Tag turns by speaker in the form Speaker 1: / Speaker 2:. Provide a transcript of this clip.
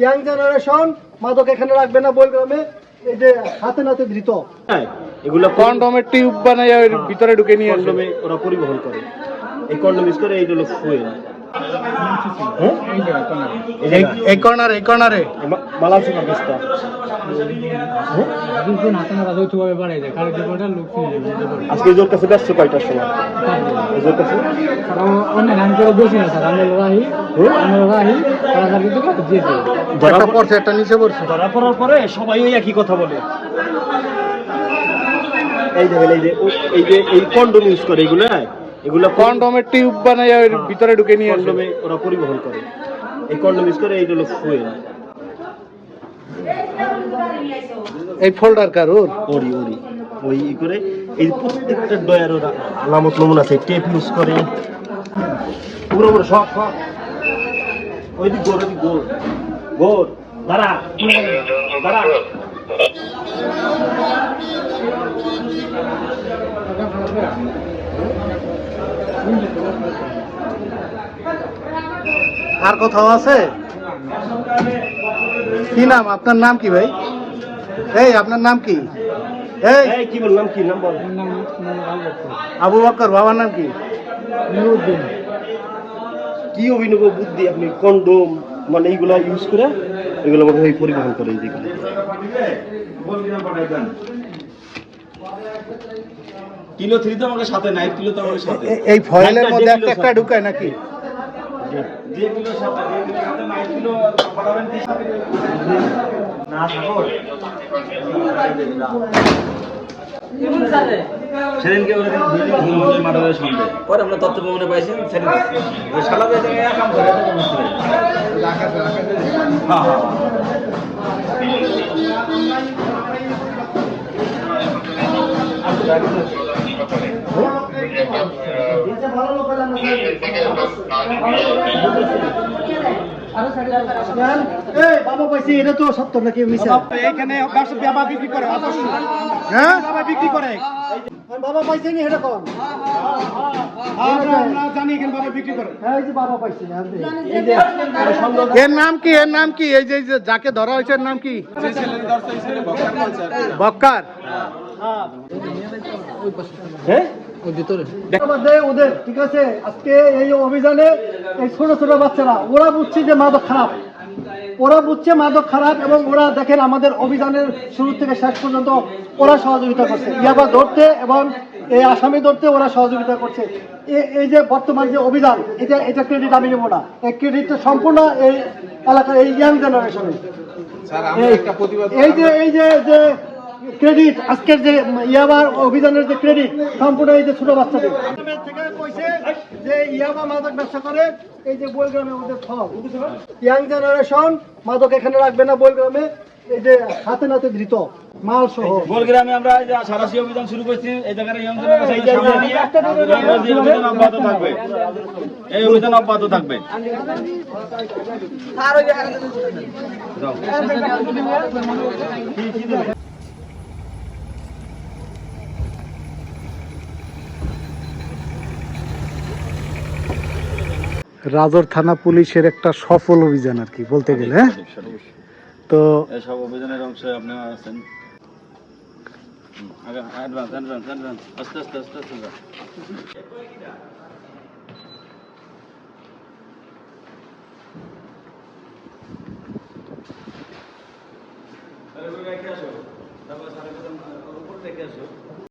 Speaker 1: Young generation মাদক এখানে রাখবে না বলগ্রামে এই যে হাতে নাতে ধৃত।
Speaker 2: হ্যাঁ এগুলো
Speaker 3: কন্ডমের টিউব বানাই ভিতরে ঢুকে নিয়ে আসবে
Speaker 2: কন্ডমে ওরা পরিবহন করে। এই কন্ডম ইউজ করে এইগুলো হলো হ্যাঁ? এই আজকে জোর কাছে ব্যস্ত কয়টার সময়? জোর কাছে ধরা
Speaker 3: একটা পড়ছে একটা নিচে পড়ছে।
Speaker 2: ধরা পড়ার পরে সবাই ওই একই কথা বলে। এই দেখেন এই যে এই যে এই কন্ডম ইউজ করে এগুলো হ্যাঁ? এগুলো
Speaker 3: কন্ডমের টিউব বানাই ওর ভিতরে ঢুকে নিয়ে আসে।
Speaker 2: কন্ডমে ওরা পরিবহন করে। এই কন্ডম ইউজ করে এইটা হলো ফুয়েল।
Speaker 3: এই ফোল্ডার কার ওর?
Speaker 2: ওরি ওরি ওই ই করে এই প্রত্যেকটা ডয়ার ওরা আলামত নমুনা আছে টেপ ইউজ করে। পুরো পুরো সব সব। ওই দিক গোর ওই দিক গোর গোর দাঁড়া। দাঁড়া।
Speaker 3: আর কোথাও আছে? কি নাম? আপনার নাম কি ভাই? এই আপনার নাম কি? এই।
Speaker 2: কি বললাম কি? নাম বল।
Speaker 3: আবু বক্কর বাবার নাম কি?
Speaker 2: কি অভিনব বুদ্ধি আপনি? কন্ডম মানে এইগুলা ইউজ করে এগুলো মধ্যে এই পরিবহন করে এই দিকে
Speaker 4: কিলো থ্রি তো আমাকে সাথে নাইট কিলো তো আমাকে সাথে।
Speaker 3: এই ফয়েলের মধ্যে একটা একটা ঢুকায় নাকি?
Speaker 4: যে কিলো সাথে যে কিলো সাথে নাইট কিলো পাঠাবেন সেদিনকে ওরা মাঠে শুনবে পরে আমরা তথ্য প্রমাণে পাইছি সেদিন ওই শালা বেঁচে গিয়ে কাম করে এটা বুঝতে হ্যাঁ হ্যাঁ
Speaker 1: বাবা পাইছি এটা তো সত্য নাকি
Speaker 3: এখানে বাবা বিক্রি করে হ্যাঁ
Speaker 1: বাবা বিক্রি করে বাবা পাইছে নি এটা কম
Speaker 3: জানি এখানে বাবা বিক্রি করে
Speaker 1: হ্যাঁ এই যে বাবা পাইছে এই যে
Speaker 3: এর নাম কি এর নাম কি এই যে যাকে ধরা হয়েছে এর নাম কি বক্কার
Speaker 2: হ্যাঁ
Speaker 1: ওদের ঠিক আছে? আজকে এই অভিযানে এই ছোট ছোট বাচ্চারা ওরা বুঝছে যে মাদক খারাপ। ওরা বুঝছে মাদক খারাপ এবং ওরা দেখেন আমাদের অভিযানের শুরু থেকে শেষ পর্যন্ত ওরা সহযোগিতা করছে। ইয়াবা ধরতে এবং এই আসামি ধরতে ওরা সহযোগিতা করছে। এই যে বর্তমান যে অভিযান এটা এটা ক্রেডিট আমি নেব না। এই ক্রেডিটটা সম্পূর্ণ এই এলাকার এই ইয়াং জেনারেশনের এই যে এই যে যে ক্রেডিট আজকের যে ইয়াবার অভিযানের যে ক্রেডিট সম্পূর্ণ এই যে ছোট বাচ্চাদের। থেকে কইছে যে ইয়াবা মাদক ব্যবসা করে এই যে বলগ্রামে ওদের ফল। ইয়াং জেনারেশন মাদক এখানে রাখবে না বলগ্রামে এই যে হাতে নাতে ধৃত মাল সহ
Speaker 4: গোলগ্রামে আমরা এই যে সারাশি অভিযান শুরু করছি এই জায়গায় ইয়ং জেনারেশন এই জায়গায় এই অভিযান অব্যাহত থাকবে। এই অভিযান
Speaker 3: রাজর থানা পুলিশের একটা সফল অভিযান আর কি বলতে গেলে হ্যাঁ? তো
Speaker 4: এসব অভিযানের অংশে আপনি আছেন। আস্তে আস্তে আস্তে আস্তে আসো। তারপরে উপর আসো।